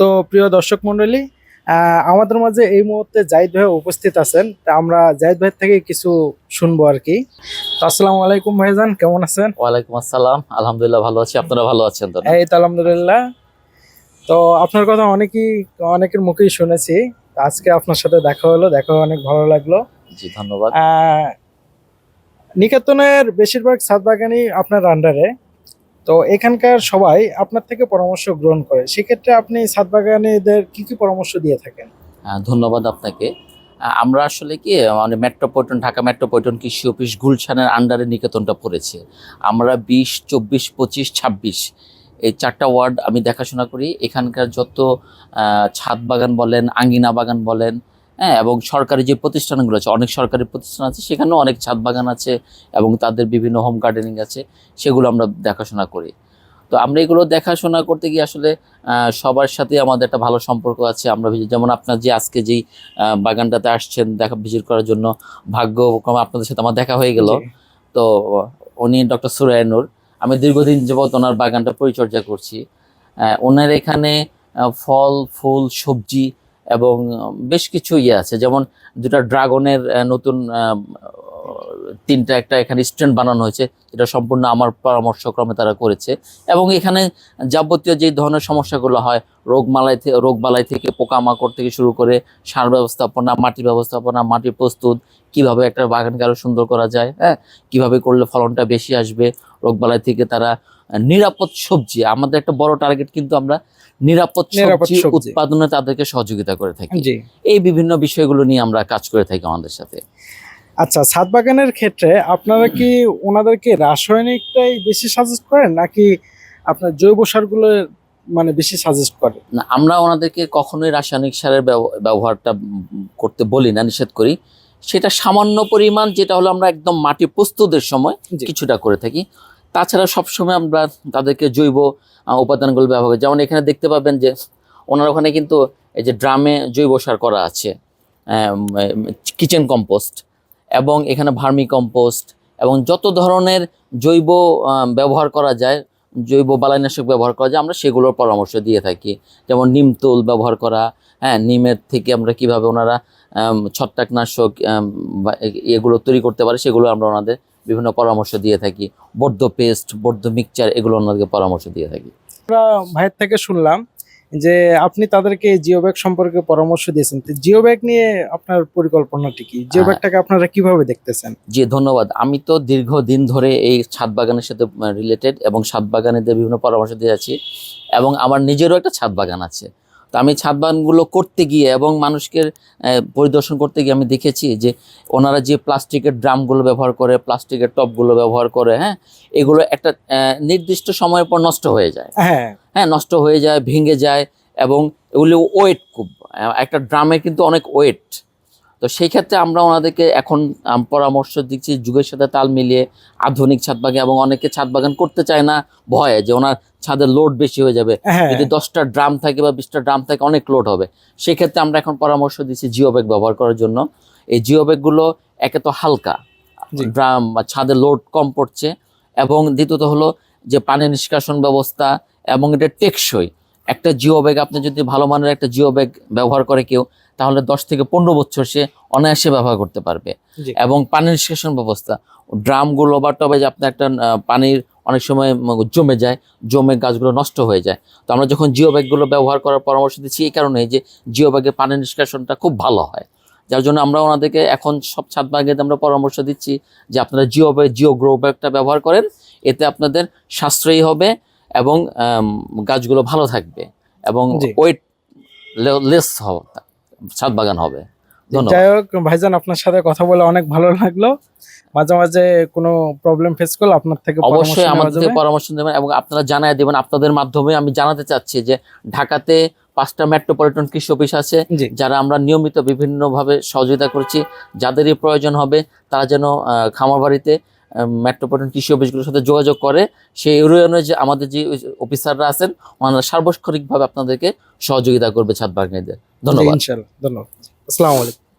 তো প্রিয় দর্শক মন্ডলী আমাদের মাঝে এই মুহূর্তে জাহিদ ভাই উপস্থিত আছেন। তা আমরা জাহিদ ভাই থেকে কিছু শুনব আর কি। আসসালামু আলাইকুম ভাইজান কেমন আছেন? ওয়ালাইকুম আসসালাম। আলহামদুলিল্লাহ ভালো আছি। আপনারা ভালো আছেন তো এই তো আলহামদুলিল্লাহ। তো আপনার কথা অনেকেই অনেকের মুখেই শুনেছি। আজকে আপনার সাথে দেখা হলো দেখা অনেক ভালো লাগল। জি ধন্যবাদ। নিকেতনের বেশিরভাগ ছাদ বাগানই আপনার আন্ডারে তো এখানকার সবাই আপনার থেকে পরামর্শ গ্রহণ করে। সেক্ষেত্রে আপনি ছাদ বাগানীদের কি কি পরামর্শ দিয়ে থাকেন? ধন্যবাদ আপনাকে। আমরা আসলে কি মানে মেট্রোপলিটন ঢাকা মেট্রোপলিটন কৃষি অফিস গুলশানের আন্ডারে নিকেতনটা পড়েছে। আমরা বিশ, চব্বিশ, পঁচিশ, ছাব্বিশ, এই চারটা ওয়ার্ড আমি দেখাশোনা করি। এখানকার যত ছাদ বাগান বলেন, আঙ্গিনা বাগান বলেন হ্যাঁ এবং সরকারি যে প্রতিষ্ঠানগুলো আছে অনেক সরকারি প্রতিষ্ঠান আছে সেখানেও অনেক ছাদ বাগান আছে এবং তাদের বিভিন্ন হোম গার্ডেনিং আছে সেগুলো আমরা দেখাশোনা করি। তো আমরা এগুলো দেখাশোনা করতে গিয়ে আসলে সবার সাথে আমাদের একটা ভালো সম্পর্ক আছে। আমরা যেমন আপনার যে আজকে যেই বাগানটাতে আসছেন দেখা ভিজিট করার জন্য ভাগ্যক্রমে আপনাদের সাথে আমার দেখা হয়ে গেল। তো উনি ডক্টর সুরায়নুর আমি দীর্ঘদিন যাবৎ ওনার বাগানটা পরিচর্যা করছি। ওনার এখানে ফল ফুল সবজি এবং বেশ কিছু ইয়ে আছে। যেমন দুটা ড্রাগনের নতুন তিনটা একটা এখানে স্ট্যান্ড বানানো হয়েছে এটা সম্পূর্ণ আমার পরামর্শক্রমে তারা করেছে। এবং এখানে যাবতীয় যে ধরনের সমস্যাগুলো হয় রোগমালাই রোগবালাই থেকে পোকামাকড় থেকে শুরু করে সার ব্যবস্থাপনা মাটি ব্যবস্থাপনা, মাটি প্রস্তুত, কীভাবে একটা বাগানকে আরও সুন্দর করা যায় হ্যাঁ? কীভাবে করলে ফলনটা বেশি আসবে রোগবালাই থেকে তারা নিরাপদ সবজি আমাদের একটা বড় টার্গেট কিন্তু আমরা নিরাপদ সবজি। উৎপাদনে তাদেরকে সহযোগিতা করে থাকি। এই বিভিন্ন বিষয়গুলো নিয়ে আমরা কাজ করে থাকি আমাদের সাথে। আচ্ছা ছাদ বাগানের ক্ষেত্রে আপনারা কি ওনাদেরকে রাসায়নিকটাই বেশি সাজেস্ট করেন নাকি আপনার জৈব সারগুলো মানে বেশি সাজেস্ট করেন? না আমরা ওনাদেরকে কখনোই রাসায়নিক সারের ব্যব- ব্যবহারটা করতে বলি না নিষেধ করি। সেটা সামান্য পরিমাণ যেটা হলো আমরা একদম মাটি প্রস্তুতের সময় কিছুটা করে থাকি। তাছাড়া সবসময় আমরা তাদেরকে জৈব উপাদানগুলো ব্যবহার করি। যেমন এখানে দেখতে পাবেন যে ওনার ওখানে কিন্তু এই যে ড্রামে জৈব সার করা আছে কিচেন কম্পোস্ট এবং এখানে ভার্মি কম্পোস্ট এবং যত ধরনের জৈব ব্যবহার করা যায়, জৈব বালাইনাশক ব্যবহার করা যায়, আমরা সেগুলোর পরামর্শ দিয়ে থাকি। যেমন নিম তুল ব্যবহার করা হ্যাঁ নিমের থেকে আমরা কীভাবে ওনারা ছত্রাকনাশক এগুলো তৈরি করতে পারে, সেগুলো আমরা ওনাদের বিভিন্ন পরামর্শ দিয়ে থাকি বদ্ধ পেস্ট বদ্ধ মিক্সচার এগুলো ওনাদেরকে পরামর্শ দিয়ে থাকি। আমরা ভাইয়ের থেকে শুনলাম যে আপনি তাদেরকে জিও ব্যাগ সম্পর্কে পরামর্শ দিয়েছেন। জিও ব্যাগ নিয়ে আপনার পরিকল্পনাটি কি? জিও হ্যাঁ। ব্যাগটাকে আপনারা কীভাবে দেখতেছেন? জি ধন্যবাদ। আমি তো দীর্ঘদিন ধরে এই ছাদ বাগানের সাথে রিলেটেড এবং ছাদ বাগানেদের বিভিন্ন পরামর্শ দিয়ে আছি এবং আমার নিজেরও একটা ছাদ বাগান আছে। তো আমি ছাদ বাগানগুলো করতে গিয়ে এবং মানুষকে পরিদর্শন করতে গিয়ে আমি দেখেছি যে ওনারা যে প্লাস্টিকের ড্রামগুলো ব্যবহার করে প্লাস্টিকের টপগুলো ব্যবহার করে হ্যাঁ এগুলো একটা নির্দিষ্ট সময়ের পর নষ্ট হয়ে যায়। হ্যাঁ। হ্যাঁ নষ্ট হয়ে যায় ভেঙে যায় এবং এগুলি ওয়েট খুব একটা ড্রামে কিন্তু অনেক ওয়েট তো সেই ক্ষেত্রে আমরা ওনাদেরকে এখন পরামর্শ দিচ্ছি যুগের সাথে তাল মিলিয়ে আধুনিক ছাদ বাগান এবং অনেকে ছাদ বাগান করতে চায় না ভয়ে যে ওনার ছাদের লোড বেশি হয়ে যাবে। হ্যাঁ। যদি দশটা ড্রাম থাকে বা বিশটা ড্রাম থাকে অনেক লোড হবে। সেক্ষেত্রে আমরা এখন পরামর্শ দিচ্ছি জিও ব্যাগ ব্যবহার করার জন্য। এই জিও ব্যাগগুলো একে তো হালকা ড্রাম বা ছাদের লোড কম পড়ছে এবং দ্বিতীয়ত হলো যে পানি নিষ্কাশন ব্যবস্থা এবং এটা টেকসই। একটা জিও ব্যাগ আপনি যদি ভালো মানের একটা জিও ব্যাগ ব্যবহার করে কেউ তাহলে দশ থেকে পনেরো বছর সে অনায়াসে ব্যবহার করতে পারবে। এবং পানি নিষ্কাশন ব্যবস্থা ড্রামগুলো বা টবে যে আপনার একটা পানির অনেক সময় জমে যায় জমে গাছগুলো নষ্ট হয়ে যায়। তো আমরা যখন জিও ব্যাগগুলো ব্যবহার করার পরামর্শ দিচ্ছি এই কারণে যে জিও ব্যাগে পানি নিষ্কাশনটা খুব ভালো হয়। যার জন্য আমরা ওনাদেরকে এখন সব ছাদ বাগানে আমরা পরামর্শ দিচ্ছি যে আপনারা জিও ব্যাগ জিও গ্রো ব্যাগটা ব্যবহার করেন এতে আপনাদের সাশ্রয়ী হবে এবং গাছগুলো ভালো থাকবে এবং। ওয়েট লেস হবে। ছাদ বাগান হবে। যাই হোক ভাইজান আপনার সাথে কথা বলে অনেক ভালো লাগল। মাঝে মাঝে কোনো প্রবলেম ফেস করলে আপনার থেকে অবশ্যই আমাদের থেকে পরামর্শ দেবেন এবং আপনারা জানাই দেবেন। আপনাদের মাধ্যমে আমি জানাতে চাচ্ছি যে ঢাকাতে পাঁচটা মেট্রোপলিটন কৃষি অফিস আছে যারা আমরা নিয়মিত বিভিন্নভাবে সহযোগিতা করছি। যাদেরই প্রয়োজন হবে তারা যেন খামার বাড়িতে মেট্রোপলিটন কৃষি অফিসগুলোর সাথে যোগাযোগ করে। সেই ইউনিয়নে যে আমাদের যে অফিসাররা আছেন, ওনারা সার্বক্ষণিকভাবে আপনাদেরকে সহযোগিতা করবে ছাদ ধন্যবাদ। ধন্যবাদ। আসসালামু আলাইকুম।